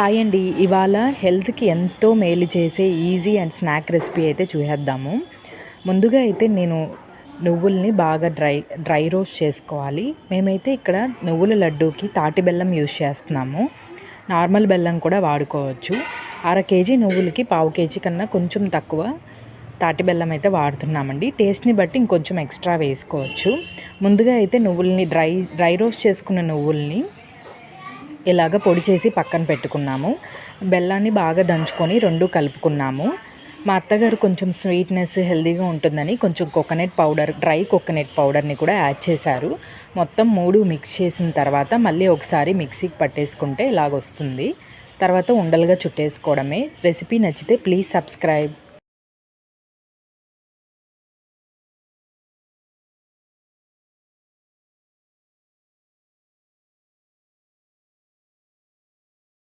Hi అండి. ఇవాళ హెల్త్కి ఎంతో మేలు చేసే ఈజీ అండ్ స్నాక్ రెసిపీ అయితే చూసేద్దాము. ముందుగా అయితే నేను నువ్వుల్ని బాగా డ్రై డ్రై రోస్ట్ చేసుకోవాలి. మేమైతే ఇక్కడ నువ్వుల లడ్డూకి తాటి బెల్లం యూజ్ చేస్తున్నాము. నార్మల్ బెల్లం కూడా వాడుకోవచ్చు. అర కేజీ నువ్వులకి పావు కేజీ కన్నా కొంచెం తక్కువ తాటి బెల్లం అయితే వాడుతున్నామండి. టేస్ట్ని బట్టి ఇంకొంచెం ఎక్స్ట్రా వేసుకోవచ్చు. ముందుగా అయితే నువ్వుల్ని డ్రై డ్రై రోస్ట్ చేసుకున్న నువ్వుల్ని ఇలాగ పొడి చేసి పక్కన పెట్టుకున్నాము. బెల్లాన్ని బాగా దంచుకొని రెండు కలుపుకున్నాము. మా అత్తగారు కొంచెం స్వీట్నెస్ హెల్దీగా ఉంటుందని కొంచెం కోకోనట్ పౌడర్ డ్రై కోకోనట్ పౌడర్ని కూడా యాడ్ చేశారు. మొత్తం మూడు మిక్స్ చేసిన తర్వాత మళ్ళీ ఒకసారి మిక్సీకి పట్టేసుకుంటే ఇలాగ వస్తుంది. తర్వాత ఉండలుగా చుట్టేసుకోవడమే. రెసిపీ నచ్చితే ప్లీజ్ సబ్స్క్రైబ్.